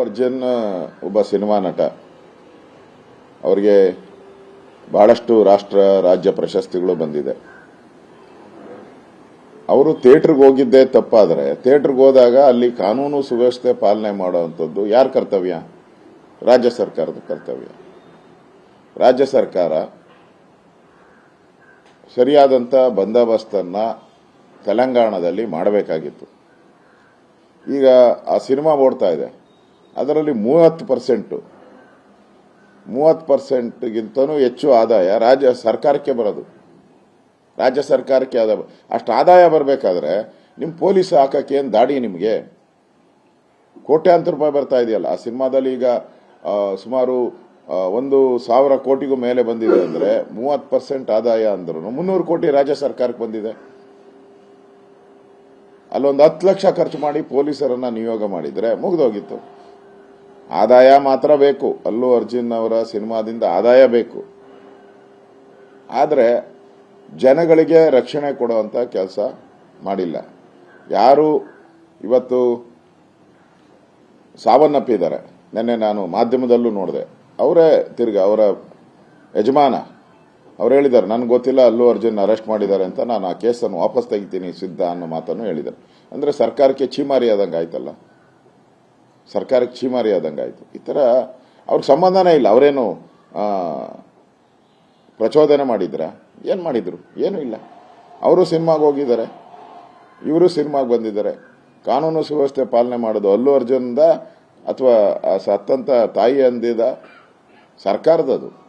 ಅರ್ಜುನ್ ಒಬ್ಬ ಸಿನಿಮಾ ನಟ. ಅವರಿಗೆ ಬಹಳಷ್ಟು ರಾಷ್ಟ್ರ, ರಾಜ್ಯ ಪ್ರಶಸ್ತಿಗಳು ಬಂದಿದೆ. ಅವರು ಥಿಯೇಟರ್ಗೆ ಹೋಗಿದ್ದೇ ತಪ್ಪಾದರೆ, ಥಿಯೇಟರ್ಗೆ ಹೋದಾಗ ಅಲ್ಲಿ ಕಾನೂನು ಸುವ್ಯವಸ್ಥೆ ಪಾಲನೆ ಮಾಡುವಂಥದ್ದು ಯಾರ ಕರ್ತವ್ಯ? ರಾಜ್ಯ ಸರ್ಕಾರದ ಕರ್ತವ್ಯ. ರಾಜ್ಯ ಸರ್ಕಾರ ಸರಿಯಾದಂಥ ಬಂದೋಬಸ್ತನ್ನು ತೆಲಂಗಾಣದಲ್ಲಿ ಮಾಡಬೇಕಾಗಿತ್ತು. ಈಗ ಆ ಸಿನಿಮಾ ಓಡ್ತಾ ಇದೆ. ಅದರಲ್ಲಿ ಮೂವತ್ತು ಪರ್ಸೆಂಟು ಮೂವತ್ತು ಪರ್ಸೆಂಟ್ಗಿಂತನೂ ಹೆಚ್ಚು ಆದಾಯ ರಾಜ್ಯ ಸರ್ಕಾರಕ್ಕೆ ಬರೋದು. ರಾಜ್ಯ ಸರ್ಕಾರಕ್ಕೆ ಆದ ಅಷ್ಟು ಆದಾಯ ಬರಬೇಕಾದ್ರೆ ನಿಮ್ಮ ಪೊಲೀಸ್ ಹಾಕಕ್ಕೆ ಏನು ದಾಡಿ ನಿಮಗೆ? ಕೋಟ್ಯಾಂತರ ರೂಪಾಯಿ ಬರ್ತಾ ಇದೆಯಲ್ಲ. ಆ ಸಿನಿಮಾದಲ್ಲಿ ಈಗ ಸುಮಾರು ಒಂದು ಸಾವಿರ ಕೋಟಿಗೂ ಮೇಲೆ ಬಂದಿದೆ ಅಂದರೆ ಮೂವತ್ತು ಪರ್ಸೆಂಟ್ ಆದಾಯ ಅಂದ್ರೂ ಮುನ್ನೂರು ಕೋಟಿ ರಾಜ್ಯ ಸರ್ಕಾರಕ್ಕೆ ಬಂದಿದೆ. ಅಲ್ಲೊಂದು ಹತ್ತು ಲಕ್ಷ ಖರ್ಚು ಮಾಡಿ ಪೊಲೀಸರನ್ನ ನಿಯೋಗ ಮಾಡಿದ್ರೆ ಮುಗಿದೋಗಿತ್ತು. ಆದಾಯ ಮಾತ್ರ ಬೇಕು. ಅಲ್ಲು ಅರ್ಜುನ್ ಅವರ ಸಿನಿಮಾದಿಂದ ಆದಾಯ ಬೇಕು. ಆದರೆ ಜನಗಳಿಗೆ ರಕ್ಷಣೆ ಕೊಡುವಂತ ಕೆಲಸ ಮಾಡಿಲ್ಲ. ಯಾರು ಇವತ್ತು ಸಾವನ್ನಪ್ಪಿದ್ದಾರೆ. ನಿನ್ನೆ ನಾನು ಮಾಧ್ಯಮದಲ್ಲೂ ನೋಡಿದೆ. ಅವರೇ ತಿರ್ಗ ಅವರ ಯಜಮಾನ ಅವ್ರು ಹೇಳಿದ್ದಾರೆ, ನನಗೆ ಗೊತ್ತಿಲ್ಲ ಅಲ್ಲು ಅರ್ಜುನ್ ಅರೆಸ್ಟ್ ಮಾಡಿದ್ದಾರೆ ಅಂತ, ನಾನು ಆ ಕೇಸನ್ನು ವಾಪಸ್ ತೆಗಿತೀನಿ ಸಿದ್ಧ ಅನ್ನೋ ಮಾತನ್ನು ಹೇಳಿದ್ದಾರೆ. ಅಂದ್ರೆ ಸರ್ಕಾರಕ್ಕೆ ಚೀಮಾರಿ ಆದಂಗೆ ಆಯ್ತಲ್ಲ. ಸರ್ಕಾರಕ್ಕೆ ಛೀಮಾರಿ ಆದಂಗೆ ಆಯಿತು. ಈ ಥರ ಅವ್ರಿಗೆ ಸಂಬಂಧನೇ ಇಲ್ಲ. ಅವರೇನು ಪ್ರಚೋದನೆ ಮಾಡಿದ್ರ? ಏನು ಮಾಡಿದರು? ಏನೂ ಇಲ್ಲ. ಅವರು ಸಿನಿಮಾಗೆ ಹೋಗಿದ್ದಾರೆ. ಇವರು ಸಿನಿಮಾಗೆ ಬಂದಿದ್ದಾರೆ. ಕಾನೂನು ಸುವ್ಯವಸ್ಥೆ ಪಾಲನೆ ಮಾಡೋದು ಅಲ್ಲು ಅರ್ಜುನ್ದ ಅಥವಾ ಆ ಸತ್ತಂತ ತಾಯಿ ಅಂದಿದ ಸರ್ಕಾರದದು.